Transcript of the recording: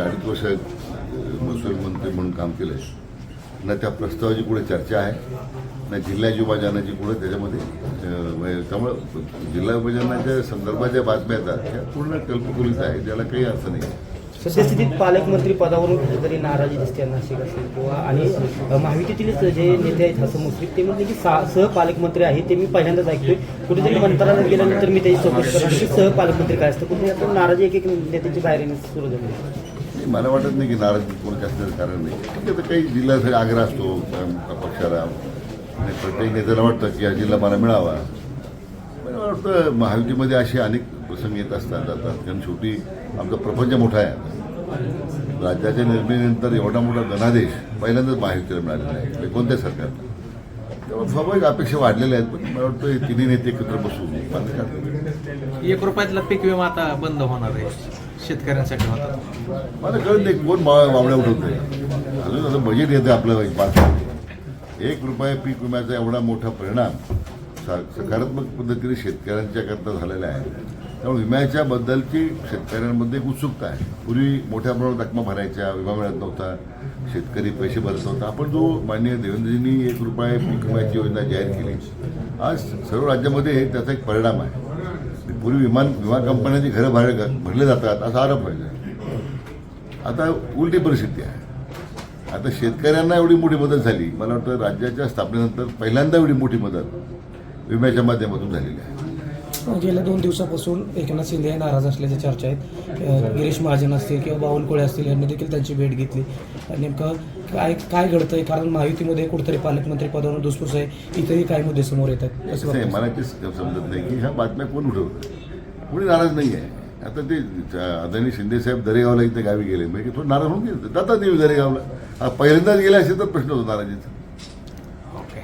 वर्ष महसूल मंत्री म्हणून काम केलं आहे ना त्या प्रस्तावाची कुठे चर्चा आहे ना जिल्हा विभाजनाची कुठे त्याच्यामध्ये त्यामुळं जिल्हा विभाजनाच्या संदर्भात ज्या बातम्या येतात त्या पूर्ण कल्पकुलित आहे त्याला काही अर्थ नाही. सद्यस्थितीत पालकमंत्री पदावरून कुठेतरी नाराजी दिसते नाशिक असेल किंवा आणि अ, जे नेते आहेत हसन मुश्रीफ ते म्हणले की सा- सहपालकमंत्री आहे ते मी पहिल्यांदाच ऐकतोय. कुठेतरी मंत्रालयात गेल्यानंतर मी त्याची चौकशी करणार की सहपालकमंत्री काय असतं? कुठे नाराजी एक एक नेत्यांची बाहेर सुरू झाली. नाही, मला वाटत नाही की नाराज कोणत्या असण्याचं कारण नाही. ठीक आहे तर काही जिल्ह्यासाठी आग्रह असतो पक्षाला आणि प्रत्येक नेत्याला वाटतं की हा जिल्हा मला मिळावा. पण मला वाटतं महायुतीमध्ये असे अनेक प्रसंग येत असतात जातात. कारण शेवटी आमचा प्रपंच मोठा आहे. राज्याच्या निर्मितीनंतर एवढा मोठा धनादेश पहिल्यांदाच महायुतीला मिळालेला आहे कोणत्या सरकारला? तेव्हा स्वाभाविक अपेक्षा वाढलेल्या आहेत पण मला वाटतं तिन्ही नेते एकत्र बसून एक रुपयातला पीक विमा आता बंद होणार आहे. शेतकऱ्यांसाठी होतात. मला कळत नाही कोण मा- वावड्या उठवतोय. अजून असं बजेट येतं आपलं एक पाच एक रुपये पीक विम्याचा एवढा मोठा परिणाम सा- सकारात्मक पद्धतीने शेतकऱ्यांच्या करता झालेला आहे. त्यामुळे विम्याच्या बद्दलची शेतकऱ्यांमध्ये एक उत्सुकता आहे. पूर्वी मोठ्या प्रमाणात रकमा भरायच्या विमा मिळत नव्हता शेतकरी पैसे भरत नव्हता. आपण जो माननीय देवेंद्रजींनी एक रुपये पीक विम्याची योजना जाहीर केली आज सर्व राज्यामध्ये त्याचा एक परिणाम आहे. पूर्वी विमान विमा कंपन्यांची घरं भाडे भरले जातात असा आरोप व्हायचा आता उलटी परिस्थिती आहे. आता शेतकऱ्यांना एवढी मोठी मदत झाली. मला वाटतं राज्याच्या स्थापनेनंतर पहिल्यांदा एवढी मोठी मदत विम्याच्या माध्यमातून झालेली आहे. गेल्या दोन दिवसापासून एकनाथ शिंदे हे नाराज असल्याच्या चर्चा आहेत. गिरीश महाजन असतील किंवा बावनकुळे असतील यांनी देखील त्यांची भेट घेतली. नेमकं काय काय घडतंय? कारण महायुतीमध्ये कुठेतरी पालकमंत्री पदावरून धुसफूस आहे. इथेही काही मुद्दे समोर येतात असं आहे. मला ते समजत नाही की ह्या बातम्या कोण उठवतं कोणी नाराज नाही आहे. आता ते आदरणीय शिंदेसाहेब दरेगावला इथे गावी गेले. म्हणजे थोडं नाराज होऊन गेले. जातात नेहमी दरेगावला. पहिल्यांदाच गेले असेल तर प्रश्न होतो नाराजीचा. ओके